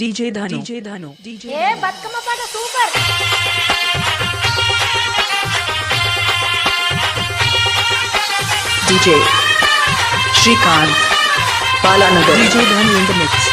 DJ Dhano. DJ Dhano. DJ Bathukamma పాట super DJ Srikanth Balanagar. DJ Dhano in the mix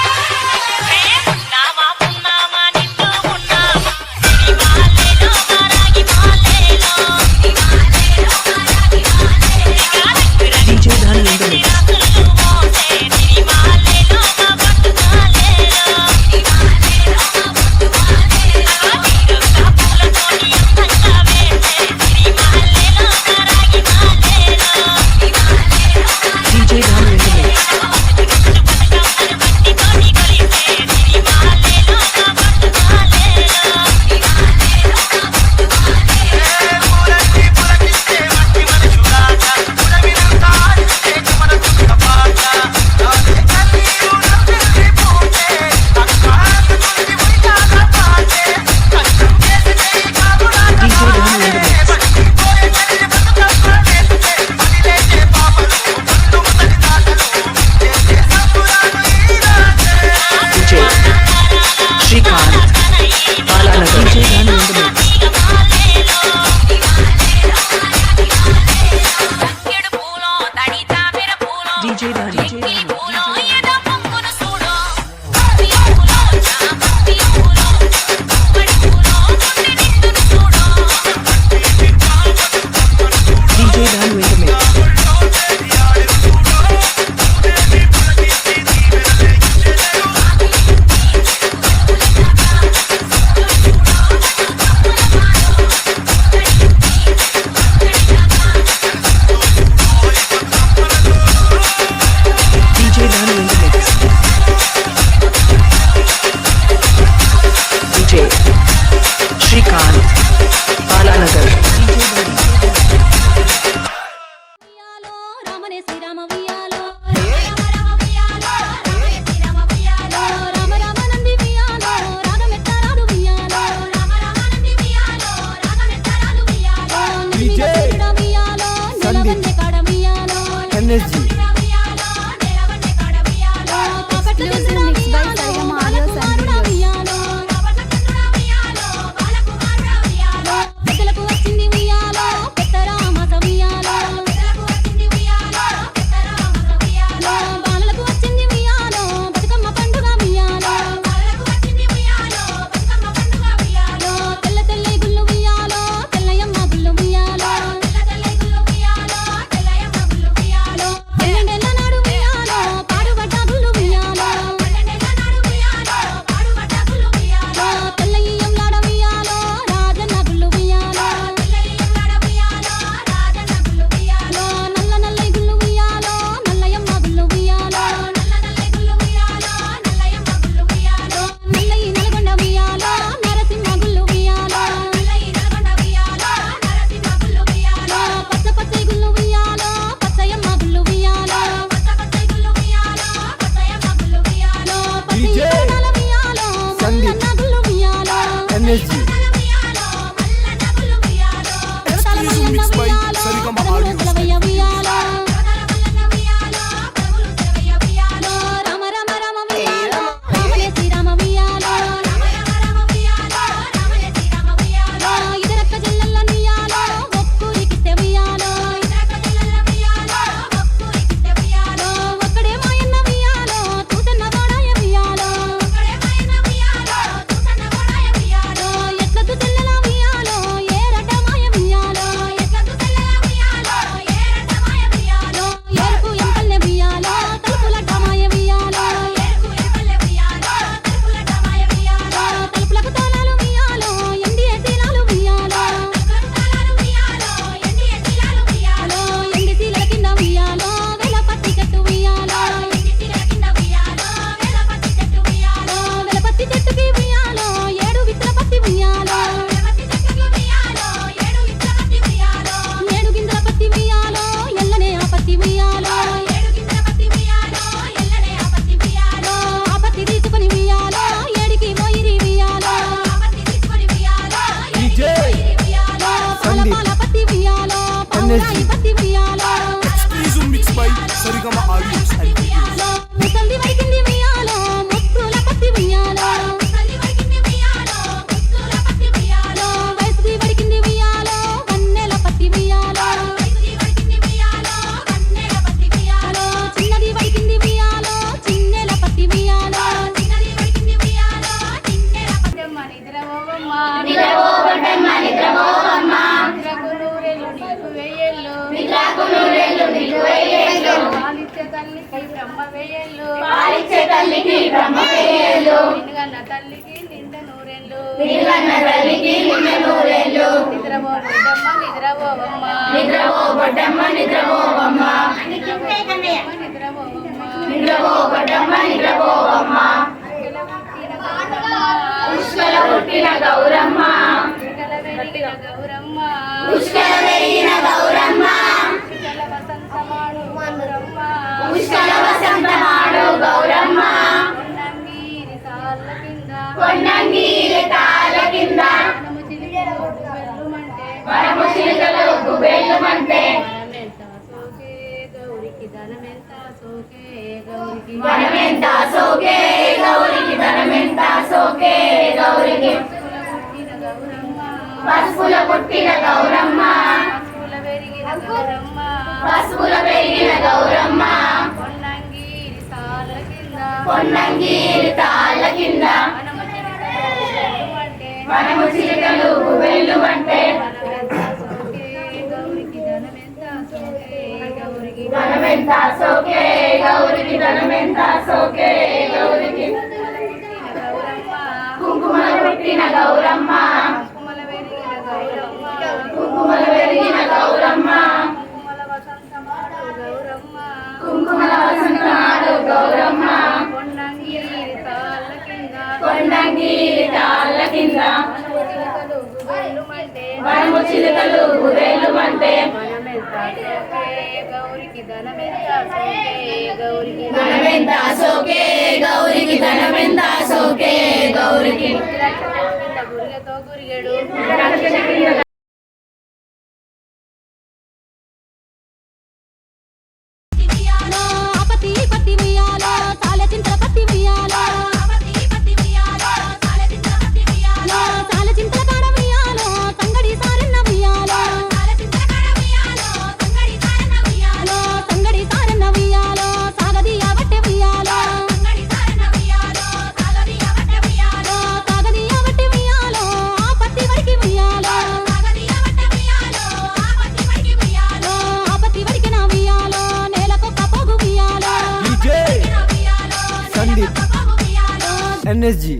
shit. Miss పాలిచ్చే తల్లికి బ్రహ్మ నిన్నుగన్న తల్లికి నిండ నూరెళ్ళు. నిన్నుగన్న తల్లికి నిండ నూరెళ్ళు. సోకే. గౌరికి ధనమెంత సోకే గౌరికి సోకే గౌరికి ధనమెంత సోకే గౌరికి. పసుపుల పుట్టిన గౌరమ్మ. పసుపుల పెరిగిన గౌరమ్మ. పసుపుల పెరిగిన గౌరమ్మ తాళ్ళ కింద. తాళ్ళ కింద మనము చిలుకలు గుబెల్లు అంటే గౌరికి ధనమెంత సోకే గౌరికి సోకే గౌరికి ధనమెంత సోకే గౌరికి కుంకుమల పుట్టిన గౌరమ్మ. కుంకుమల పెరిగిన గౌరమ్మ. కుంకుమల వసంతమాడు గౌరమ్మ. కుంకుమల కొండంగిరి తాళ్ళ కింద. కొండంగిరి చిలుకలు గుబెల్లు మంటే గౌరికి ధనమెంత గౌరికి ధనమెంత సోకే এমএসজি